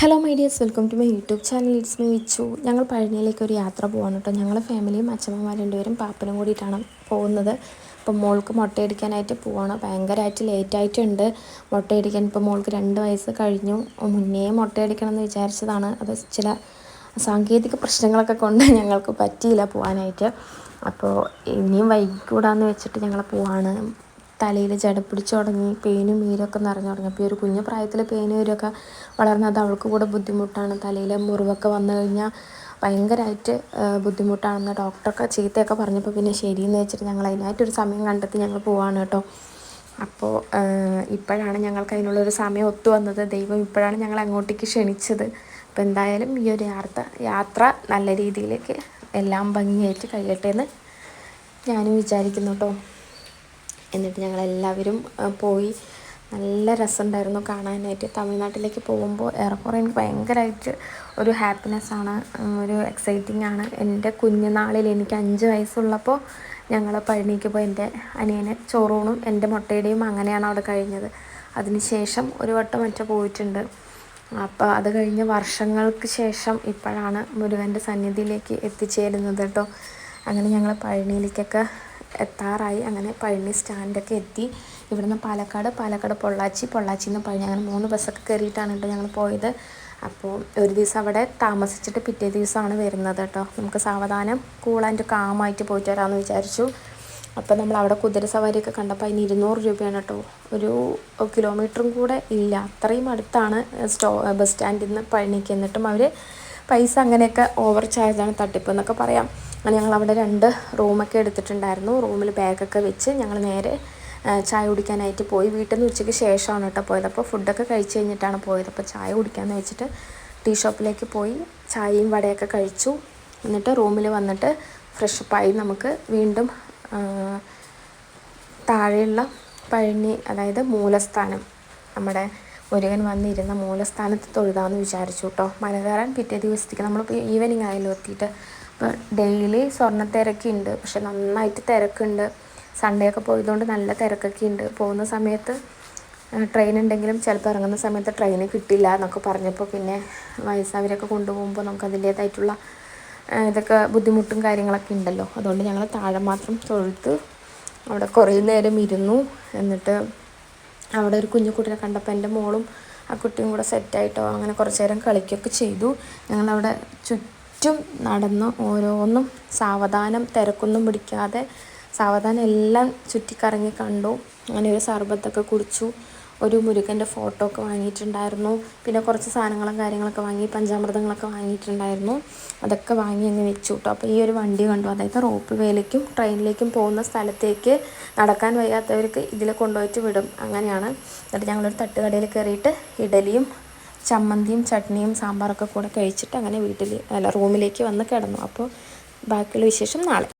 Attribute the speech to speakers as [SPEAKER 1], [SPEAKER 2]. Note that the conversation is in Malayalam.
[SPEAKER 1] Hello my dears welcome to my YouTube channel it's me Vichu ഞങ്ങൾ പഴനിയിലേക്ക് ഒരു യാത്ര പോവാണ് കേട്ടോ. ഞങ്ങൾ ഫാമിലിയും അച്ഛമ്മമാർ രണ്ടുപേരും പാപ്പനും കൂടിയിട്ടാണ് പോകുന്നത്. അപ്പം മോൾക്ക് മുട്ടയടിക്കാനായിട്ട് പോവാണ്. ഭയങ്കരമായിട്ട് ലേറ്റായിട്ടുണ്ട് മുട്ടയടിക്കാൻ ഇപ്പോൾ മോൾക്ക് രണ്ട് വയസ്സ് കഴിഞ്ഞു. മുന്നേ മുട്ടയടിക്കണം എന്ന് വിചാരിച്ചതാണ്. അത് ചില സാങ്കേതിക പ്രശ്നങ്ങളൊക്കെ കൊണ്ട് ഞങ്ങൾക്ക് പറ്റിയില്ല പോകാനായിട്ട് അപ്പോൾ ഇനിയും വൈകിക്കൂടാന്ന് വെച്ചിട്ട് ഞങ്ങൾ പോവാണ്. തലയിൽ ജട പിടിച്ച് തുടങ്ങി പേനും മീരൊക്കെ നിറഞ്ഞു തുടങ്ങി അപ്പോൾ ഈ ഒരു കുഞ്ഞു പ്രായത്തിൽ പേനും മീരൊക്കെ വളർന്നത് അവൾക്ക് കൂടെ ബുദ്ധിമുട്ടാണ്. തലയിൽ മുറിവൊക്കെ വന്നു കഴിഞ്ഞാൽ ഭയങ്കരമായിട്ട് ബുദ്ധിമുട്ടാണെന്ന് ഡോക്ടറൊക്കെ ചീത്തയൊക്കെ പറഞ്ഞപ്പോൾ പിന്നെ ശരിയെന്ന് വെച്ചിട്ട് ഞങ്ങൾ അതിനായിട്ടൊരു സമയം കണ്ടെത്തി ഞങ്ങൾ പോവാണ് കേട്ടോ. അപ്പോൾ ഇപ്പോഴാണ് ഞങ്ങൾക്ക് അതിനുള്ളൊരു സമയം ഒത്തു വന്നത്. ദൈവം ഇപ്പോഴാണ് ഞങ്ങൾ അങ്ങോട്ടേക്ക് ക്ഷണിച്ചത്. അപ്പോൾ എന്തായാലും ഈ ഒരു യാത്ര യാത്ര നല്ല രീതിയിലേക്ക് എല്ലാം ഭംഗിയായിട്ട് കഴിയട്ടെ എന്ന് ഞാനും വിചാരിക്കുന്നു കേട്ടോ. എന്നിട്ട് ഞങ്ങളെല്ലാവരും പോയി. നല്ല രസമുണ്ടായിരുന്നു കാണാനായിട്ട്. തമിഴ്നാട്ടിലേക്ക് പോകുമ്പോൾ ഏറെക്കുറെ എനിക്ക് ഭയങ്കരമായിട്ട് ഒരു ഹാപ്പിനെസ്സാണ് ഒരു എക്സൈറ്റിംഗ് ആണ്. എന്റെ കുഞ്ഞുനാളിൽ എനിക്ക് അഞ്ച് വയസ്സുള്ളപ്പോൾ ഞങ്ങൾ പഴനിക്ക് പോയി എന്റെ അനിയനെ ചോറൂണും എന്റെ മുട്ടയുടെയും അങ്ങനെയാണ് അവിടെ കഴിഞ്ഞത്. അതിനുശേഷം ഒരു വട്ടം മറ്റേ പോയിട്ടുണ്ട്. അപ്പോൾ അത് കഴിഞ്ഞ് വർഷങ്ങൾക്ക് ശേഷം ഇപ്പോഴാണ് മുരുകന്റെ സന്നിധിയിലേക്ക് എത്തിച്ചേരുന്നത് കേട്ടോ. അങ്ങനെ ഞങ്ങൾ പഴനിയിലേക്കൊക്കെ എത്താറായി. അങ്ങനെ പഴനി സ്റ്റാൻഡൊക്കെ എത്തി. ഇവിടുന്ന് പാലക്കാട് പാലക്കാട് പൊള്ളാച്ചി പൊള്ളാച്ചിയിൽ നിന്ന് പഴനി അങ്ങനെ മൂന്ന് ബസ്സൊക്കെ കയറിയിട്ടാണ് കേട്ടോ ഞങ്ങൾ പോയത്. അപ്പോൾ ഒരു ദിവസം അവിടെ താമസിച്ചിട്ട് പിറ്റേ ദിവസമാണ് വരുന്നത് കേട്ടോ. നമുക്ക് സാവധാനം ആൻഡ് കാമായിട്ട് പോയിട്ട് വരാമെന്ന് വിചാരിച്ചു. അപ്പോൾ നമ്മൾ അവിടെ കുതിര സവാരിയൊക്കെ കണ്ടപ്പോൾ അതിന് ഇരുന്നൂറ് രൂപയാണ് കേട്ടോ. ഒരു കിലോമീറ്ററും കൂടെ ഇല്ല. അത്രയും അടുത്താണ് സ്റ്റോ ബസ് സ്റ്റാൻഡിൽ നിന്ന് പഴനിക്ക്. എന്നിട്ടും അവർ പൈസ അങ്ങനെയൊക്കെ ഓവർ ചാർജാണ് തട്ടിപ്പ് എന്നൊക്കെ പറയാം. അങ്ങനെ ഞങ്ങൾ അവിടെ രണ്ട് റൂമൊക്കെ എടുത്തിട്ടുണ്ടായിരുന്നു. റൂമിൽ ബാഗൊക്കെ വെച്ച് ഞങ്ങൾ നേരെ ചായ കുടിക്കാനായിട്ട് പോയി. വീട്ടിൽ നിന്ന് ഉച്ചയ്ക്ക് ശേഷമാണ് കേട്ടോ പോയത്. അപ്പോൾ ഫുഡൊക്കെ കഴിച്ച് കഴിഞ്ഞിട്ടാണ് പോയത്. അപ്പോൾ ചായ കുടിക്കാമെന്ന് വെച്ചിട്ട് ടീ ഷോപ്പിലേക്ക് പോയി. ചായയും വടയൊക്കെ കഴിച്ചു. എന്നിട്ട് റൂമിൽ വന്നിട്ട് ഫ്രഷപ്പായി നമുക്ക് വീണ്ടും താഴെയുള്ള പഴനി അതായത് മൂലസ്ഥാനം നമ്മുടെ മുരുകൻ വന്നിരുന്ന മൂലസ്ഥാനത്ത് തൊഴുതാമെന്ന് വിചാരിച്ചു കേട്ടോ. മല കയറാൻ പിറ്റേ ദിവസത്തേക്ക് നമ്മൾ ഈവനിങ് ആയാലും എത്തിയിട്ട് അപ്പോൾ ഡെയിലി സ്വർണ തിരക്കുണ്ട്. പക്ഷെ നന്നായിട്ട് തിരക്കുണ്ട്. സൺഡേ ഒക്കെ പോയതുകൊണ്ട് നല്ല തിരക്കൊക്കെ ഉണ്ട്. പോകുന്ന സമയത്ത് ട്രെയിൻ ഉണ്ടെങ്കിലും ചിലപ്പോൾ ഇറങ്ങുന്ന സമയത്ത് ട്രെയിൻ കിട്ടില്ല എന്നൊക്കെ പറഞ്ഞപ്പോൾ പിന്നെ വയസ്സായവരൊക്കെ കൊണ്ടുപോകുമ്പോൾ നമുക്ക് അതിന്റേതായിട്ടുള്ള ഇതൊക്കെ ബുദ്ധിമുട്ടും കാര്യങ്ങളൊക്കെ ഉണ്ടല്ലോ. അതുകൊണ്ട് ഞങ്ങൾ താഴെ മാത്രം തൊഴുത്ത് അവിടെ കുറേ നേരം ഇരുന്നു. എന്നിട്ട് അവിടെ ഒരു കുഞ്ഞു കുട്ടിയെ കണ്ടപ്പോൾ എന്റെ മോളും ആ കുട്ടിയും കൂടെ സെറ്റായിട്ടോ അങ്ങനെ കുറച്ച് നേരം കളിക്കുകയൊക്കെ ചെയ്തു. ഞങ്ങളവിടെ ചുറ്റും നടന്ന് ഓരോന്നും സാവധാനം തിരക്കൊന്നും പിടിക്കാതെ സാവധാനം എല്ലാം ചുറ്റിക്കറങ്ങി കണ്ടു. അങ്ങനെ ഒരു സർബത്തൊക്കെ കുടിച്ചു. ഒരു മുരുകന്റെ ഫോട്ടോ ഒക്കെ വാങ്ങിയിട്ടുണ്ടായിരുന്നു. പിന്നെ കുറച്ച് സാധനങ്ങളും കാര്യങ്ങളൊക്കെ വാങ്ങി പഞ്ചാമൃതങ്ങളൊക്കെ വാങ്ങിയിട്ടുണ്ടായിരുന്നു. അതൊക്കെ വാങ്ങി അങ്ങ് വെച്ചു കേട്ടോ അപ്പോൾ ഈ ഒരു വണ്ടി കണ്ടു. അതായത് റോപ്പ് വേയിലേക്കും ട്രെയിനിലേക്കും പോകുന്ന സ്ഥലത്തേക്ക് നടക്കാൻ വയ്യാത്തവർക്ക് ഇതിൽ കൊണ്ടുപോയിട്ട് വിടും. അങ്ങനെയാണ്. എന്നിട്ട് ഞങ്ങളൊരു തട്ടുകടയിൽ കയറിയിട്ട് ഇഡലിയും ചമ്മന്തിയും ചട്നിയും സാമ്പാറൊക്കെ കൂടെ കഴിച്ചിട്ട് അങ്ങനെ വീട്ടിൽ അല്ല റൂമിലേക്ക് വന്ന് കിടന്നു. അപ്പോൾ ബാക്കിയുള്ള വിശേഷം നാളെ.